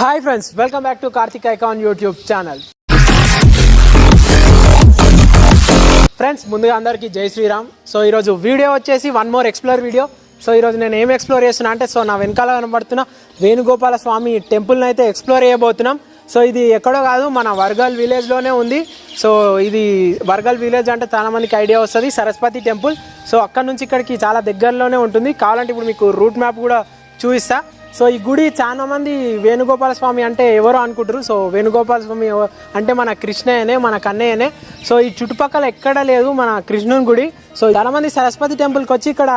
Hi friends welcome back to Karthik icon YouTube channel friends ముందుగా అందరికీ జై Sriram. So ఈరోజు వీడియో వచ్చేసి one more explore video so ఈరోజు నేను ఏం ఎక్స్ప్లోర్ చేస్తున్నా అంటే సో నా వెనకాల కనబడుతున్న వేణుగోపాల స్వామి టెంపుల్ని అయితే ఎక్స్ప్లోర్ చేయబోతున్నాం. సో ఇది ఎక్కడో కాదు మన వర్గల్ విలేజ్లోనే ఉంది. సో ఇది వర్గల్ విలేజ్ అంటే చాలామందికి ఐడియా వస్తుంది సరస్వతి టెంపుల్ సో అక్కడ నుంచి ఇక్కడికి చాలా దగ్గరలోనే ఉంటుంది. కావాలంటే ఇప్పుడు మీకు రూట్ మ్యాప్ కూడా చూపిస్తాను సో ఈ గుడి చాలా మంది వేణుగోపాల స్వామి అంటే ఎవరో అనుకుంటారు. సో వేణుగోపాల స్వామి అంటే మన కృష్ణయ్యనే మన కన్నయ్యనే. సో ఈ చుట్టుపక్కల ఎక్కడ లేదు మన కృష్ణుని గుడి. సో చాలా మంది సరస్వతి టెంపుల్కి వచ్చి ఇక్కడ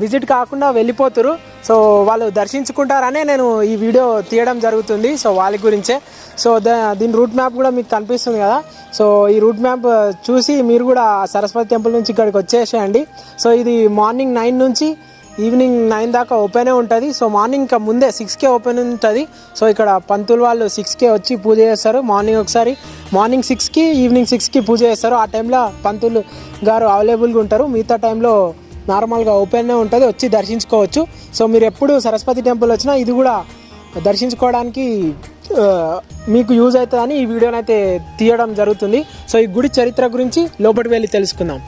విజిట్ కాకుండా వెళ్ళిపోతారు. సో వాళ్ళు దర్శించుకుంటారనే నేను ఈ వీడియో తీయడం జరుగుతుంది. సో వాళ్ళ గురించే. సో ద దీని రూట్ మ్యాప్ కూడా మీకు కనిపిస్తుంది కదా. సో ఈ రూట్ మ్యాప్ చూసి మీరు కూడా సరస్వతి టెంపుల్ నుంచి ఇక్కడికి వచ్చేసేయండి. సో ఇది మార్నింగ్ నైన్ నుంచి ఈవినింగ్ నైన్ దాకా ఓపెనే ఉంటుంది. సో మార్నింగ్ ఇంకా ముందే సిక్స్కే ఓపెన్ ఉంటుంది. సో ఇక్కడ పంతులు వాళ్ళు సిక్స్కే వచ్చి పూజ చేస్తారు. మార్నింగ్ ఒకసారి మార్నింగ్ సిక్స్కి ఈవినింగ్ సిక్స్కి పూజ చేస్తారు. ఆ టైంలో పంతులు గారు అవైలబుల్గా ఉంటారు. మిగతా టైంలో నార్మల్గా ఓపెన్నే ఉంటుంది. వచ్చి దర్శించుకోవచ్చు. సో మీరు ఎప్పుడు సరస్వతి టెంపుల్ వచ్చినా ఇది కూడా దర్శించుకోవడానికి మీకు యూజ్ అవుతుందని ఈ వీడియోనైతే తీయడం జరుగుతుంది. సో ఈ గుడి చరిత్ర గురించి లోపలికి వెళ్ళి తెలుసుకుందాం.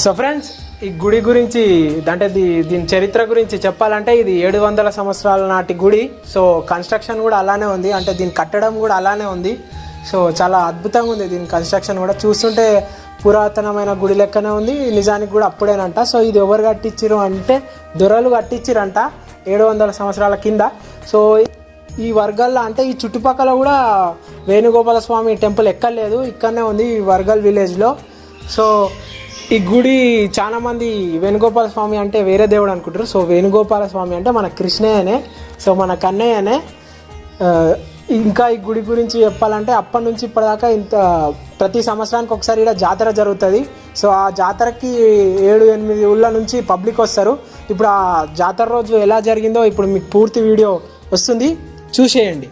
సో ఫ్రెండ్స్ ఈ గుడి గురించి అంటే దీ- దీని చరిత్ర గురించి చెప్పాలంటే ఇది ఏడు వందల సంవత్సరాల నాటి గుడి. సో కన్స్ట్రక్షన్ కూడా అలానే ఉంది. అంటే దీని కట్టడం కూడా అలానే ఉంది. సో చాలా అద్భుతంగా ఉంది దీని కన్స్ట్రక్షన్ కూడా. చూస్తుంటే పురాతనమైన గుడి లెక్కనే ఉంది. నిజానికి కూడా అప్పుడేనంట. సో ఇది ఎవరు కట్టించారు అంటే దొరలు కట్టించారంట ఏడు వందల సంవత్సరాల కింద. సో ఈ వర్గాల్లో అంటే ఈ చుట్టుపక్కల కూడా వేణుగోపాల స్వామి టెంపుల్ ఎక్కర్లేదు. ఇక్కడనే ఉంది ఈ వర్గల్ విలేజ్లో సో ఈ గుడి చాలా మంది వేణుగోపాల స్వామి అంటే వేరే దేవుడు అనుకుంటారు. సో వేణుగోపాల స్వామి అంటే మన కృష్ణయ్యనే సో మన కన్నయ్యనే. ఇంకా ఈ గుడి గురించి చెప్పాలంటే అప్పటి నుంచి ఇప్పటిదాకా ఇంత ప్రతి సంవత్సరానికి ఒకసారి ఇక్కడ జాతర జరుగుతుంది. సో ఆ జాతరకి ఏడు ఎనిమిది ఊళ్ళ నుంచి పబ్లిక్ వస్తారు. ఇప్పుడు ఆ జాతర రోజు ఎలా జరిగిందో ఇప్పుడు మీకు పూర్తి వీడియో వస్తుంది. చూసేయండి.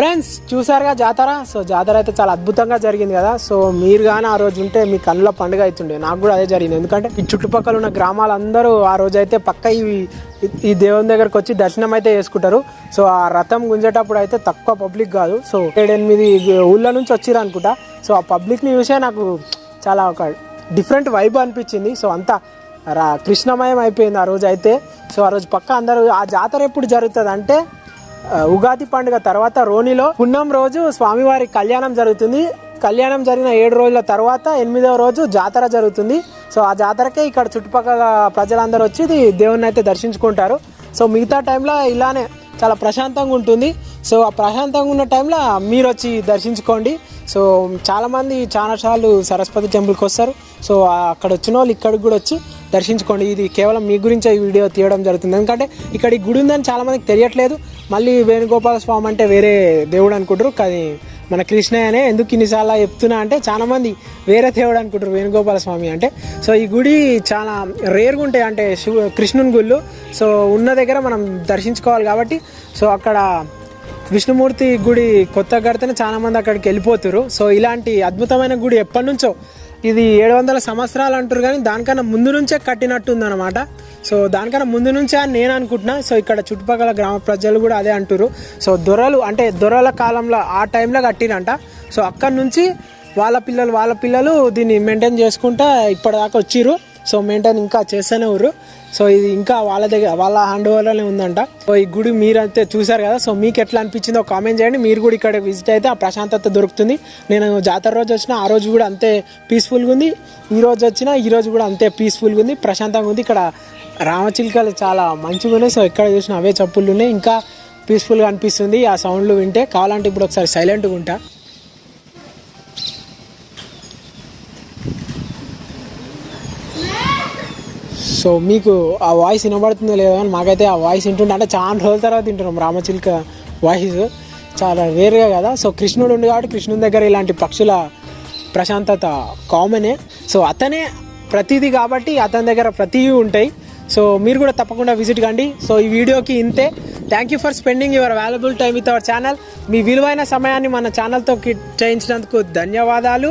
ఫ్రెండ్స్ చూసారుగా జాతర? సో జాతర అయితే చాలా అద్భుతంగా జరిగింది కదా. సో మీరు కానీ ఆ రోజు ఉంటే మీ కళ్ళ పండుగ అవుతుండే. నాకు కూడా అదే జరిగింది. ఎందుకంటే ఈ చుట్టుపక్కల ఉన్న గ్రామాలందరూ ఆ రోజు అయితే పక్క ఈ ఈ దేవుని దగ్గరకు వచ్చి దర్శనం అయితే చేసుకుంటారు. సో ఆ రథం గుంజేటప్పుడు అయితే తక్కువ పబ్లిక్ కాదు. సో ఏడెనిమిది ఊళ్ళ నుంచి వచ్చిర్రు అనుకుంటా. సో ఆ పబ్లిక్ని చూసే నాకు చాలా ఒక డిఫరెంట్ వైబ్ అనిపించింది. సో అంతా రా కృష్ణమయం అయిపోయింది ఆ రోజు అయితే. సో ఆ రోజు పక్క అందరూ ఆ జాతర ఎప్పుడు జరుగుతుంది అంటే ఉగాది పండుగ తర్వాత రోనిలో పున్నం రోజు స్వామివారి కళ్యాణం జరుగుతుంది. కళ్యాణం జరిగిన ఏడు రోజుల తర్వాత ఎనిమిదవ రోజు జాతర జరుగుతుంది. సో ఆ జాతరకే ఇక్కడ చుట్టుపక్కల ప్రజలందరూ వచ్చి ఇది దేవుణ్ణి అయితే దర్శించుకుంటారు. సో మిగతా టైంలో ఇలానే చాలా ప్రశాంతంగా ఉంటుంది. సో ఆ ప్రశాంతంగా ఉన్న టైంలో మీరు వచ్చి దర్శించుకోండి. సో చాలామంది చాలా సార్లు సరస్వతి టెంపుల్కి వస్తారు. సో అక్కడ వచ్చిన వాళ్ళు ఇక్కడికి కూడా వచ్చి దర్శించుకోండి. ఇది కేవలం మీ గురించే ఈ వీడియో తీయడం జరుగుతుంది. ఎందుకంటే ఇక్కడ ఈ గుడి ఉందని చాలామందికి తెలియట్లేదు. మళ్ళీ వేణుగోపాల స్వామి అంటే వేరే దేవుడు అనుకుంటారు. కానీ మన కృష్ణయ్యనే ఎందుకు ఇన్నిసార్లు చెప్తున్నా అంటే చాలామంది వేరే దేవుడు అనుకుంటారు వేణుగోపాల స్వామి అంటే. సో ఈ గుడి చాలా రేర్గా ఉంటాయి. అంటే శివ కృష్ణుని గుళ్ళు. సో ఉన్న దగ్గర మనం దర్శించుకోవాలి కాబట్టి. సో అక్కడ విష్ణుమూర్తి గుడి కొత్త కడితేనే చాలామంది అక్కడికి వెళ్ళిపోతారు. సో ఇలాంటి అద్భుతమైన గుడి ఎప్పటి నుంచో ఇది ఏడు వందల సంవత్సరాలు అంటారు కానీ దానికన్నా ముందు నుంచే కట్టినట్టుంది అనమాట సో దానికన్నా ముందు నుంచే అని నేను అనుకుంటున్నా. సో ఇక్కడ చుట్టుపక్కల గ్రామ ప్రజలు కూడా అదే అంటారు సో దొరలు అంటే దొరల కాలంలో ఆ టైంలో కట్టిరంట. సో అక్కడి నుంచి వాళ్ళ పిల్లలు వాళ్ళ పిల్లలు దీన్ని మెయింటైన్ చేసుకుంటా ఇప్పటిదాకా వచ్చిర్రు. సో మెయింటైన్ ఇంకా చేస్తూనే ఉర్రు. సో ఇది ఇంకా వాళ్ళ దగ్గర వాళ్ళ హ్యాండ్ ఓవర్లోనే ఉందంట. సో ఈ గుడి మీరైతే చూసారు కదా సో మీకు ఎట్లా అనిపించిందో కామెంట్ చేయండి. మీరు కూడా ఇక్కడ విజిట్ అయితే ఆ ప్రశాంతత దొరుకుతుంది. నేను జాతర రోజు వచ్చిన ఆ రోజు కూడా అంతే పీస్ఫుల్గా ఉంది. ఈ రోజు వచ్చిన ఈ రోజు కూడా అంతే పీస్ఫుల్గా ఉంది. ప్రశాంతంగా ఉంది. ఇక్కడ రామచిలుకలు చాలా మంచిగా ఉన్నాయి. సో ఎక్కడ చూసినా అవే చప్పుళ్ళు ఉన్నాయి. ఇంకా పీస్ఫుల్గా అనిపిస్తుంది. ఆ సౌండ్లు వింటే కావాలంటే ఇప్పుడు ఒకసారి సైలెంట్గా ఉంటా. సో మీకు ఆ వాయిస్ వినబడుతుందో లేదో అని మాకైతే ఆ వాయిస్ వింటుండే అంటే చాలా రోజుల తర్వాత వింటున్నాం రామచిలుక వాయిస్ చాలా వేరుగా కదా. సో కృష్ణుడు ఉంది కాబట్టి కృష్ణుని దగ్గర ఇలాంటి పక్షుల ప్రశాంతత కామనే సో అతనే ప్రతిదీ కాబట్టి అతని దగ్గర ప్రతివి ఉంటాయి. సో మీరు కూడా తప్పకుండా విజిట్ కండి. సో ఈ వీడియోకి ఇంతే. Thank you for spending your valuable time with our channel మీ విలువైన సమయాన్ని మన ఛానల్తో చేయించినందుకు ధన్యవాదాలు.